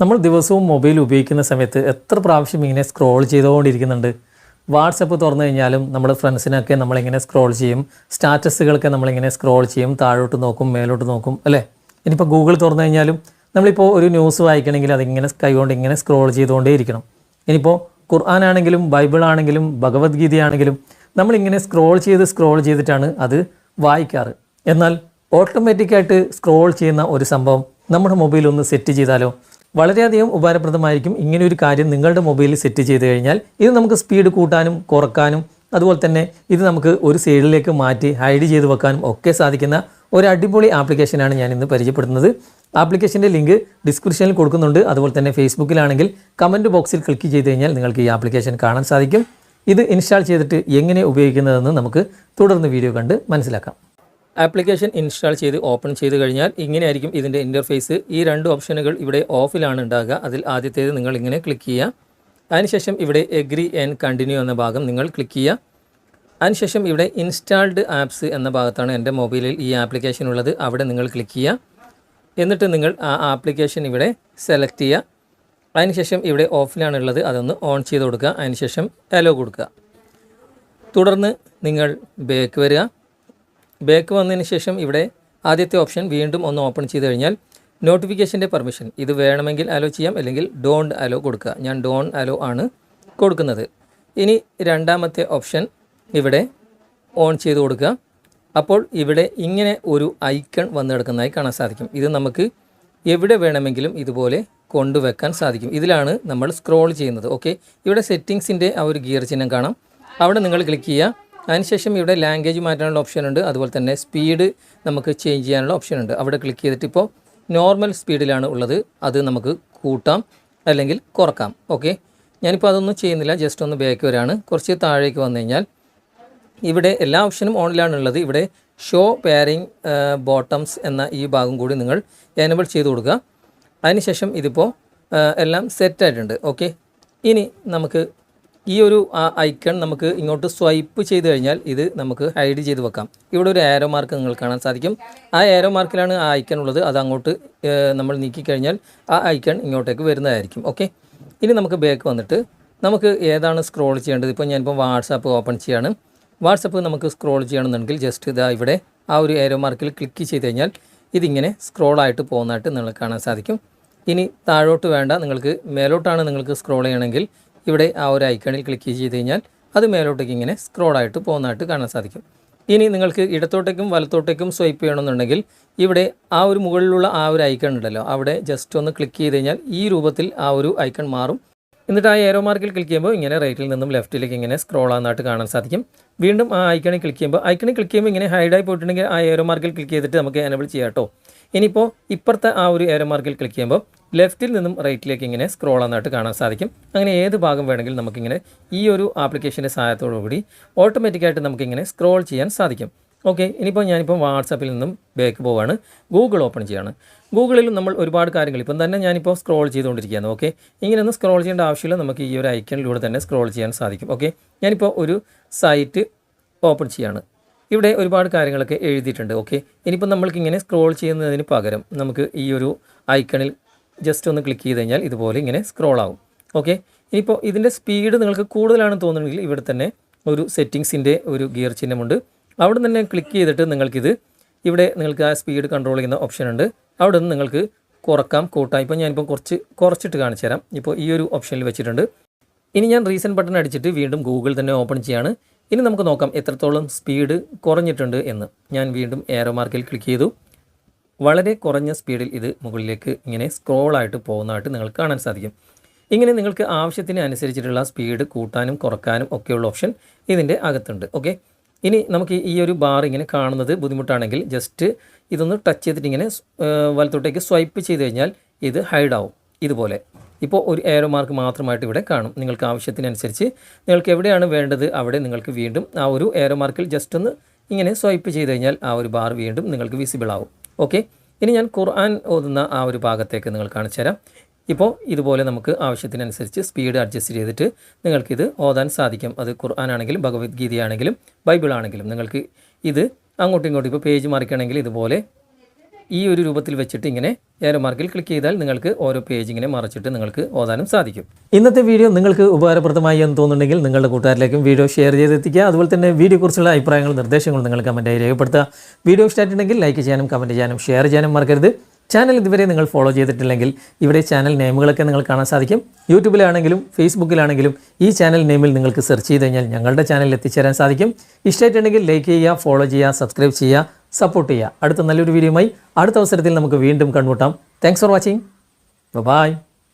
നമ്മൾ ദിവസവും മൊബൈൽ ഉപയോഗിക്കുന്ന സമയത്ത് എത്ര പ്രാവശ്യം ഇങ്ങനെ സ്ക്രോൾ ചെയ്തുകൊണ്ടിരിക്കുന്നുണ്ട്? വാട്സപ്പ് തുറന്നു കഴിഞ്ഞാലും നമ്മുടെ ഫ്രണ്ട്സിനൊക്കെ നമ്മളിങ്ങനെ സ്ക്രോൾ ചെയ്യും. സ്റ്റാറ്റസുകളൊക്കെ നമ്മളിങ്ങനെ സ്ക്രോൾ ചെയ്യും. താഴോട്ട് നോക്കും മേലോട്ട് നോക്കും അല്ലേ? ഇനിയിപ്പോൾ ഗൂഗിൾ തുറന്നു കഴിഞ്ഞാലും നമ്മളിപ്പോൾ ഒരു ന്യൂസ് വായിക്കണമെങ്കിൽ അതിങ്ങനെ കൈകൊണ്ട് ഇങ്ങനെ സ്ക്രോൾ ചെയ്തുകൊണ്ടേ ഇരിക്കണം ഇനിയിപ്പോൾ ബൈബിൾ ആണെങ്കിലും ഭഗവത്ഗീതയാണെങ്കിലും നമ്മളിങ്ങനെ സ്ക്രോൾ ചെയ്ത് സ്ക്രോൾ ചെയ്തിട്ടാണ് അത് വായിക്കാറ്. എന്നാൽ ഓട്ടോമാറ്റിക്കായിട്ട് സ്ക്രോൾ ചെയ്യുന്ന ഒരു സംഭവം നമ്മുടെ മൊബൈലൊന്ന് സെറ്റ് ചെയ്താലോ? വളരെയധികം ഉപകാരപ്രദമായിരിക്കും ഇങ്ങനെ ഒരു കാര്യം നിങ്ങളുടെ മൊബൈലിൽ സെറ്റ് ചെയ്ത് കഴിഞ്ഞാൽ ഇത് നമുക്ക് സ്പീഡ് കൂട്ടാനും കുറക്കാനും അതുപോലെ തന്നെ ഇത് നമുക്ക് ഒരു സൈഡിലേക്ക് മാറ്റി ഹൈഡ് ചെയ്ത് വെക്കാനും ഒക്കെ സാധിക്കുന്ന ഒരു അടിപൊളി ആപ്ലിക്കേഷനാണ് ഞാൻ ഇന്ന് പരിചയപ്പെടുത്തുന്നത്. ആപ്ലിക്കേഷന്റെ ലിങ്ക് ഡിസ്ക്രിപ്ഷനിൽ കൊടുക്കുന്നുണ്ട്. അതുപോലെ തന്നെ ഫേസ്ബുക്കിലാണെങ്കിൽ കമന്റ് ബോക്സിൽ ക്ലിക്ക് ചെയ്ത് കഴിഞ്ഞാൽ നിങ്ങൾക്ക് ഈ ആപ്ലിക്കേഷൻ കാണാൻ സാധിക്കും. ഇത് ഇൻസ്റ്റാൾ ചെയ്തിട്ട് എങ്ങനെ ഉപയോഗിക്കുന്നതെന്ന് നമുക്ക് തുടർന്ന് വീഡിയോ കണ്ട് മനസ്സിലാക്കാം. ആപ്ലിക്കേഷൻ ഇൻസ്റ്റാൾ ചെയ്ത് ഓപ്പൺ ചെയ്ത് കഴിഞ്ഞാൽ ഇങ്ങനെയായിരിക്കും ഇതിന്റെ ഇന്റർഫേസ്. ഈ രണ്ട് ഓപ്ഷനുകൾ ഇവിടെ ഓഫിലാണ് ഉണ്ടാകുക. അതിൽ ആദ്യത്തേത് നിങ്ങൾ ഇങ്ങനെ ക്ലിക്ക് ചെയ്യുക. അതിനുശേഷം ഇവിടെ എഗ്രി ആൻഡ് കണ്ടിന്യൂ എന്ന ഭാഗം നിങ്ങൾ ക്ലിക്ക് ചെയ്യുക. അതിനുശേഷം ഇവിടെ ഇൻസ്റ്റാൾഡ് ആപ്സ് എന്ന ഭാഗത്താണ് എന്റെ മൊബൈലിൽ ഈ ആപ്ലിക്കേഷൻ ഉള്ളത്. അവിടെ നിങ്ങൾ ക്ലിക്ക് ചെയ്യുക. എന്നിട്ട് നിങ്ങൾ ആ ആപ്ലിക്കേഷൻ ഇവിടെ സെലക്ട് ചെയ്യുക. അതിനുശേഷം ഇവിടെ ഓഫിലാണുള്ളത് അതൊന്ന് ഓൺ ചെയ്ത് കൊടുക്കുക. അതിനുശേഷം അലോ കൊടുക്കുക. തുടർന്ന് നിങ്ങൾ ബേക്ക് വരിക. ബേക്ക് വന്നതിന് ശേഷം ഇവിടെ ആദ്യത്തെ ഓപ്ഷൻ വീണ്ടും ഒന്ന് ഓപ്പൺ ചെയ്ത് കഴിഞ്ഞാൽ നോട്ടിഫിക്കേഷന്റെ പെർമിഷൻ ഇത് വേണമെങ്കിൽ അലോ ചെയ്യാം അല്ലെങ്കിൽ ഡോണ്ട് അലോ കൊടുക്കുക. ഞാൻ ഡോൺ അലോ ആണ് കൊടുക്കുന്നത്. ഇനി രണ്ടാമത്തെ ഓപ്ഷൻ ഇവിടെ ഓൺ ചെയ്ത് കൊടുക്കുക. അപ്പോൾ ഇവിടെ ഇങ്ങനെ ഒരു ഐക്കൺ വന്നു കിടക്കുന്നതായി കാണാൻ സാധിക്കും. ഇത് നമുക്ക് എവിടെ വേണമെങ്കിലും ഇതുപോലെ കൊണ്ടുവെക്കാൻ സാധിക്കും. ഇതിലാണ് നമ്മൾ സ്ക്രോൾ ചെയ്യുന്നത്. ഓക്കെ ഇവിടെ സെറ്റിങ്സിന്റെ ആ ഒരു ഗിയർ ചിഹ്നം കാണാം. അവിടെ നിങ്ങൾ ക്ലിക്ക് ചെയ്യുക. അതിനുശേഷം ഇവിടെ ലാംഗ്വേജ് മാറ്റാനുള്ള ഓപ്ഷൻ ഉണ്ട്. അതുപോലെ തന്നെ സ്പീഡ് നമുക്ക് ചേഞ്ച് ചെയ്യാനുള്ള ഓപ്ഷൻ ഉണ്ട്. അവിടെ ക്ലിക്ക് ചെയ്തിട്ട് ഇപ്പോൾ നോർമൽ സ്പീഡിലാണ് ഉള്ളത്. അത് നമുക്ക് കൂട്ടാം അല്ലെങ്കിൽ കുറക്കാം. ഓക്കെ ഞാനിപ്പോൾ അതൊന്നും ചെയ്യുന്നില്ല. ജസ്റ്റ് ഒന്ന് ബാക്ക് വരാണ്. കുറച്ച് താഴേക്ക് വന്നു കഴിഞ്ഞാൽ ഇവിടെ എല്ലാ ഓപ്ഷനും ഓണിലാണ് ഉള്ളത്. ഇവിടെ ഷോ പെയറിംഗ് ബോട്ടംസ് എന്ന ഈ ഭാഗം കൂടി നിങ്ങൾ എനബിൾ ചെയ്ത് കൊടുക്കുക. അതിനുശേഷം ഇതിപ്പോൾ എല്ലാം സെറ്റായിട്ടുണ്ട് ഓക്കെ ഇനി നമുക്ക് ഈ ഒരു ഐക്കൺ നമുക്ക് ഇങ്ങോട്ട് സ്വൈപ്പ് ചെയ്ത് കഴിഞ്ഞാൽ ഇത് നമുക്ക് ഹൈഡ് ചെയ്ത് വെക്കാം. ഇവിടെ ഒരു ആരോ മാർക്ക് നിങ്ങൾ കാണാൻ സാധിക്കും. ആ ആരോ മാർക്കിലാണ് ആ ഐക്കൺ ഉള്ളത്. അത് അങ്ങോട്ട് നമ്മൾ നീക്കിക്കഴിഞ്ഞാൽ ആ ഐക്കൺ ഇങ്ങോട്ടേക്ക് വരുന്നതായിരിക്കും. ഓക്കെ? ഇനി നമുക്ക് ബാക്ക് വന്നിട്ട് നമുക്ക് ഏതാണ് സ്ക്രോൾ ചെയ്യേണ്ടത്? ഇപ്പോൾ ഞാനിപ്പോൾ വാട്സാപ്പ് ഓപ്പൺ ചെയ്യാണ്. വാട്സപ്പ് നമുക്ക് സ്ക്രോൾ ചെയ്യണമെന്നുണ്ടെങ്കിൽ ജസ്റ്റ് ഇതാ ഇവിടെ ആ ഒരു ഏരോ മാർക്കിൽ ക്ലിക്ക് ചെയ്ത് കഴിഞ്ഞാൽ ഇതിങ്ങനെ സ്ക്രോളായിട്ട് പോകുന്നതായിട്ട് നിങ്ങൾക്ക് കാണാൻ സാധിക്കും. ഇനി താഴോട്ട് വേണ്ട നിങ്ങൾക്ക് മേലോട്ടാണ് നിങ്ങൾക്ക് സ്ക്രോൾ ചെയ്യണമെങ്കിൽ ഇവിടെ ആ ഒരു ഐക്കണിൽ ക്ലിക്ക് ചെയ്ത് കഴിഞ്ഞാൽ അത് മേലോട്ടേക്ക് ഇങ്ങനെ സ്ക്രോളായിട്ട് പോകുന്നതായിട്ട് കാണാൻ സാധിക്കും. ഇനി നിങ്ങൾക്ക് ഇടത്തോട്ടേക്കും വലത്തോട്ടേക്കും സ്വൈപ്പ് ചെയ്യണമെന്നുണ്ടെങ്കിൽ ഇവിടെ ആ ഒരു മുകളിലുള്ള ആ ഒരു ഐക്കൺ ഉണ്ടല്ലോ അവിടെ ജസ്റ്റ് ഒന്ന് ക്ലിക്ക് ചെയ്ത് കഴിഞ്ഞാൽ ഈ രൂപത്തിൽ ആ ഒരു ഐക്കൺ മാറും. എന്നിട്ട് ആ ഏറോ മാർക്കിൽ ക്ലിക്ക് ചെയ്യുമ്പോൾ ഇങ്ങനെ റൈറ്റിൽ നിന്നും ലെഫ്റ്റിലേക്ക് ഇങ്ങനെ സ്ക്രോൾ ആകുന്നതായിട്ട് കാണാൻ സാധിക്കും. വീണ്ടും ആ ഐക്കണിൽ ക്ലിക്ക് ചെയ്യുമ്പോൾ ഐക്കണിൽ ക്ലിക്ക് ചെയ്യുമ്പോൾ ഇങ്ങനെ ഹൈഡായി പോയിട്ടുണ്ടെങ്കിൽ ആ ഏറോ മാർക്കിൽ ക്ലിക്ക് ചെയ്തിട്ട് നമുക്ക് എനബിൾ ചെയ്യാം കേട്ടോ. ഇനിയിപ്പോൾ ഇപ്പുറത്തെ ആ ഒരു ഏറോ മാർക്കിൽ ക്ലിക്ക് ചെയ്യുമ്പോൾ ലെഫ്റ്റിൽ നിന്നും റൈറ്റിലേക്ക് ഇങ്ങനെ സ്ക്രോൾ ആകുന്നതായിട്ട് കാണാൻ സാധിക്കും. അങ്ങനെ ഏത് ഭാഗം വേണമെങ്കിലും നമുക്കിങ്ങനെ ഈ ഒരു ആപ്ലിക്കേഷന്റെ സഹായത്തോടു കൂടി ഓട്ടോമാറ്റിക്കായിട്ട് നമുക്കിങ്ങനെ സ്ക്രോൾ ചെയ്യാൻ സാധിക്കും. ഓക്കെ ഇനിയിപ്പോൾ ഞാനിപ്പോൾ വാട്സാപ്പിൽ നിന്നും ബാക്ക് പോവാണ്. ഗൂഗിൾ ഓപ്പൺ ചെയ്യാണ്. ഗൂഗിളിൽ നമ്മൾ ഒരുപാട് കാര്യങ്ങൾ ഇപ്പം തന്നെ ഞാനിപ്പോൾ സ്ക്രോൾ ചെയ്തുകൊണ്ടിരിക്കുകയാണ്. ഓക്കെ ഇങ്ങനെയൊന്നും സ്ക്രോൾ ചെയ്യേണ്ട ആവശ്യമില്ല. നമുക്ക് ഈ ഒരു ഐക്കണിലൂടെ തന്നെ സ്ക്രോൾ ചെയ്യാൻ സാധിക്കും. ഓക്കെ ഞാനിപ്പോൾ ഒരു സൈറ്റ് ഓപ്പൺ ചെയ്യാണ്. ഇവിടെ ഒരുപാട് കാര്യങ്ങളൊക്കെ എഴുതിയിട്ടുണ്ട്. ഓക്കെ ഇനിയിപ്പോൾ നമ്മൾക്ക് ഇങ്ങനെ സ്ക്രോൾ ചെയ്യുന്നതിന് പകരം നമുക്ക് ഈ ഒരു ഐക്കണിൽ ജസ്റ്റ് ഒന്ന് ക്ലിക്ക് ചെയ്ത് കഴിഞ്ഞാൽ ഇതുപോലെ ഇങ്ങനെ സ്ക്രോൾ ആവും. ഓക്കെ ഇനിയിപ്പോൾ ഇതിന്റെ സ്പീഡ് നിങ്ങൾക്ക് കൂടുതലാണെന്ന് തോന്നുന്നുണ്ടെങ്കിൽ ഇവിടെ തന്നെ ഒരു സെറ്റിങ്സിന്റെ ഒരു ഗിയർ ചിഹ്നമുണ്ട്. അവിടെ തന്നെ ക്ലിക്ക് ചെയ്തിട്ട് നിങ്ങൾക്കിത് ഇവിടെ നിങ്ങൾക്ക് ആ സ്പീഡ് കൺട്രോൾ ചെയ്യുന്ന ഓപ്ഷൻ ഉണ്ട്. അവിടെ നിന്ന് നിങ്ങൾക്ക് കുറക്കാം കൂട്ടാം. ഇപ്പോൾ ഞാനിപ്പോൾ കുറച്ച് കുറച്ചിട്ട് കാണിച്ചു തരാം. ഇപ്പോൾ ഈ ഒരു ഓപ്ഷനിൽ വെച്ചിട്ടുണ്ട്. ഇനി ഞാൻ റീസെന്റ് ബട്ടൺ അടിച്ചിട്ട് വീണ്ടും ഗൂഗിൾ തന്നെ ഓപ്പൺ ചെയ്യാണ്. ഇനി നമുക്ക് നോക്കാം എത്രത്തോളം സ്പീഡ് കുറഞ്ഞിട്ടുണ്ട് എന്ന്. ഞാൻ വീണ്ടും ഏറോ മാർക്കിൽ ക്ലിക്ക് ചെയ്തു. വളരെ കുറഞ്ഞ സ്പീഡിൽ ഇത് മുകളിലേക്ക് ഇങ്ങനെ സ്ക്രോളായിട്ട് പോകുന്നതായിട്ട് നിങ്ങൾക്ക് കാണാൻ സാധിക്കും. ഇങ്ങനെ നിങ്ങൾക്ക് ആവശ്യത്തിന് അനുസരിച്ചിട്ടുള്ള സ്പീഡ് കൂട്ടാനും കുറക്കാനും ഒക്കെയുള്ള ഓപ്ഷൻ ഇതിന്റെ അകത്തുണ്ട്. ഓക്കെ? ഇനി നമുക്ക് ഈ ഒരു ബാർ ഇങ്ങനെ കാണുന്നത് ബുദ്ധിമുട്ടാണെങ്കിൽ ജസ്റ്റ് ഇതൊന്ന് ടച്ച് ചെയ്തിട്ട് ഇങ്ങനെ വലത്തോട്ടേക്ക് സ്വൈപ്പ് ചെയ്ത് കഴിഞ്ഞാൽ ഇത് ഹൈഡ് ആവും. ഇതുപോലെ. ഇപ്പോൾ ഒരു ഏറോ മാർക്ക് മാത്രമായിട്ട് ഇവിടെ കാണും. നിങ്ങൾക്ക് ആവശ്യത്തിനനുസരിച്ച് നിങ്ങൾക്ക് എവിടെയാണ് വേണ്ടത് അവിടെ നിങ്ങൾക്ക് വീണ്ടും ആ ഒരു ഏറോ മാർക്കിൽ ജസ്റ്റ് ഒന്ന് ഇങ്ങനെ സ്വൈപ്പ് ചെയ്ത് കഴിഞ്ഞാൽ ആ ഒരു ബാർ വീണ്ടും നിങ്ങൾക്ക് വിസിബിൾ ആവും. ഓക്കെ. ഇനി ഞാൻ ഖുർആൻ ഓതുന്ന ആ ഒരു ഭാഗത്തേക്ക് നിങ്ങൾ കാണിച്ചു തരാം. ഇപ്പോൾ ഇതുപോലെ നമുക്ക് ആവശ്യത്തിനനുസരിച്ച് സ്പീഡ് അഡ്ജസ്റ്റ് ചെയ്തിട്ട് നിങ്ങൾക്കിത് ഓതാൻ സാധിക്കും. അത് ഖുർആൻ ആണെങ്കിലും ഭഗവത്ഗീതയാണെങ്കിലും ബൈബിൾ ആണെങ്കിലും. നിങ്ങൾക്ക് ഇത് അങ്ങോട്ടും ഇങ്ങോട്ടും ഇപ്പോൾ പേജ് മറിക്കണമെങ്കിൽ ഇതുപോലെ ഈ ഒരു രൂപത്തിൽ വെച്ചിട്ട് ഇങ്ങനെ ഏറെ മാർക്കിൽ ക്ലിക്ക് ചെയ്താൽ നിങ്ങൾക്ക് ഓരോ പേജ് ഇങ്ങനെ മറച്ചിട്ട് നിങ്ങൾക്ക് ഓതാനും സാധിക്കും. ഇന്നത്തെ വീഡിയോ നിങ്ങൾക്ക് ഉപകാരപ്രദമായി എന്ന് തോന്നുന്നുണ്ടെങ്കിൽ നിങ്ങളുടെ കൂട്ടുകാരിലേക്കും വീഡിയോ ഷെയർ ചെയ്തെത്തിക്കുക. അതുപോലെ തന്നെ വീഡിയോയെക്കുറിച്ചുള്ള അഭിപ്രായങ്ങളും നിർദ്ദേശങ്ങളും നിങ്ങൾ കമന്റായി രേഖപ്പെടുത്തുക. വീഡിയോ ഇഷ്ടമായിട്ടുണ്ടെങ്കിൽ ലൈക്ക് ചെയ്യാനും കമന്റ് ചെയ്യാനും ഷെയർ ചെയ്യാനും മറക്കരുത്. ചാനൽ ഇതുവരെ നിങ്ങൾ ഫോളോ ചെയ്തിട്ടില്ലെങ്കിൽ ഇവിടെ ചാനൽ നെയിമുകളൊക്കെ നിങ്ങൾ കാണാൻ സാധിക്കും. യൂട്യൂബിലാണെങ്കിലും ഫേസ്ബുക്കിലാണെങ്കിലും ഈ ചാനൽ നെയിമിൽ നിങ്ങൾക്ക് സെർച്ച് ചെയ്ത് കഴിഞ്ഞാൽ ഞങ്ങളുടെ ചാനലിൽ എത്തിച്ചേരാൻ സാധിക്കും. ഇഷ്ടമായിട്ടുണ്ടെങ്കിൽ ലൈക്ക് ചെയ്യുക ഫോളോ ചെയ്യുക സബ്സ്ക്രൈബ് ചെയ്യുക സപ്പോർട്ട് ചെയ്യുക. അടുത്ത നല്ലൊരു വീഡിയോയുമായി അടുത്ത അവസരത്തിൽ നമുക്ക് വീണ്ടും കണ്ടുമുട്ടാം. Thanks for watching bye